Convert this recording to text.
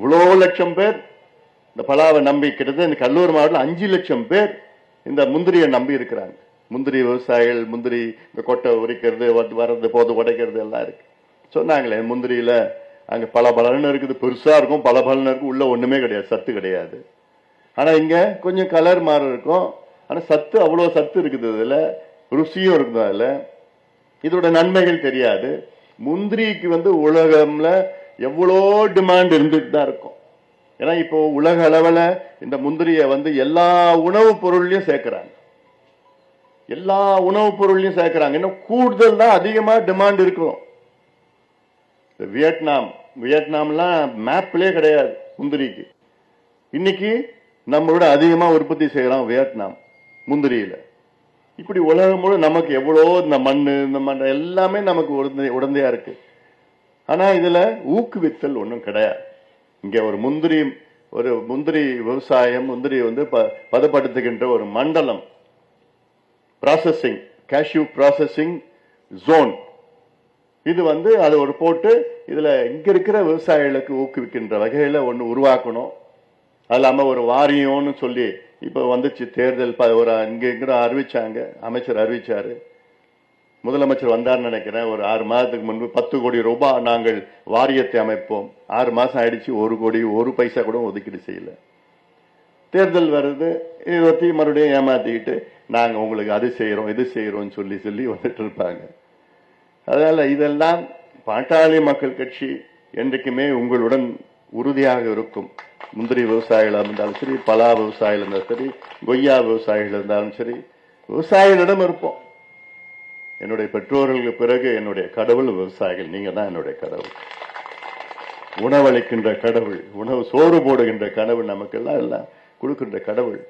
இவ்வளோ லட்சம் பேர். இந்த பலாவை நம்பி கிட்டத்தட்ட இந்த கல்லூரி மாவட்டத்தில் அஞ்சு லட்சம் பேர் இந்த முந்திரியை நம்பி இருக்கிறாங்க. முந்திரி விவசாயிகள் முந்திரி இந்த கொட்டை உரிக்கிறது வர்றது போது உடைக்கிறது எல்லாம் இருக்கு. சொன்னாங்களே முந்திரியில அங்கே பல பலன்னு இருக்குது பெருசாக இருக்கும் பல பலன்னு இருக்கும் உள்ள ஒன்றுமே கிடையாது சத்து கிடையாது. ஆனால் இங்கே கொஞ்சம் கலர் மாறு இருக்கும். ஆனால் சத்து அவ்வளோ சத்து இருக்குது இதில் ருசியும் இருக்குது அதில். இதோட நன்மைகள் தெரியாது. முந்திரிக்கு வந்து உலகம்ல எவ்வளோ டிமாண்ட் இருந்துட்டு தான் இருக்கும். ஏன்னா இப்போ உலக அளவில் இந்த முந்திரியை வந்து எல்லா உணவுப் பொருள்லையும் சேர்க்குறாங்க. எல்லா உணவுப் பொருள்லையும் சேர்க்குறாங்க. இன்னும் கூடுதல் தான் அதிகமாக டிமாண்ட் இருக்கும். இந்த வியட்நாம் வியட்நாம்லாம் மேப்லேயே கிடையாது முந்திரிக்கு. இன்னைக்கு நம்மளோட அதிகமாக உற்பத்தி செய்கிறோம் வியட்நாம் முந்திரியில். இப்படி உலகம் முழு நமக்கு எவ்வளோ இந்த மண் இந்த மண் எல்லாமே நமக்கு உடந்தையாக இருக்குது ஆனால் இதில் ஊக்குவித்தல் ஒன்றும் கிடையாது. இங்கே ஒரு முந்திரி ஒரு முந்திரி விவசாயம் முந்திரி வந்து ப- பதப்படுத்துகின்ற ஒரு மண்டலம். ப்ராசஸிங் கேஷ்யூ ப்ராசஸிங் ஜோன் இது வந்து அது ஒரு போட்டு இதில் இங்கே இருக்கிற விவசாயிகளுக்கு ஊக்குவிக்கின்ற வகையில் ஒன்று உருவாக்கணும். அது இல்லாமல் ஒரு வாரியம்னு சொல்லி இப்போ வந்துச்சு தேர்தல் ப- ஒரு இங்கே இங்கே அறிவிச்சாங்க அமைச்சர் அறிவிச்சாரு. முதலமைச்சர் வந்தார்னு நினைக்கிறேன். ஒரு ஆறு மாதத்துக்கு முன்பு பத்து கோடி ரூபாய் நாங்கள் வாரியத்தை அமைப்போம். ஆறு மாதம் ஆயிடுச்சு. ஒரு கோடி ஒரு பைசா கூட ஒதுக்கீடு செய்யல. தேர்தல் வருது. இதை பற்றி மறுபடியும் ஏமாத்திக்கிட்டு நாங்கள் உங்களுக்கு அது செய்கிறோம் இது செய்கிறோம்னு சொல்லி சொல்லி வந்துட்டு இருப்பாங்க. அதனால் இதெல்லாம் பாட்டாளி மக்கள் கட்சி என்றைக்குமே உங்களுடன் உறுதியாக இருக்கும். முந்திரி விவசாயிகளாக இருந்தாலும் சரி பலா விவசாயிகள் இருந்தாலும் சரி கொய்யா விவசாயிகள் இருந்தாலும் சரி விவசாயிகளிடம் இருப்போம். என்னுடைய பெற்றோர்களுக்கு பிறகு என்னுடைய கடவுள் விவசாயிகள். நீங்க தான் என்னுடைய கடவுள். உணவளிக்கின்ற கடவுள் உணவு சோறு போடுகின்ற கடவுள் நமக்கெல்லாம் எல்லாம் கொடுக்கின்ற கடவுள்.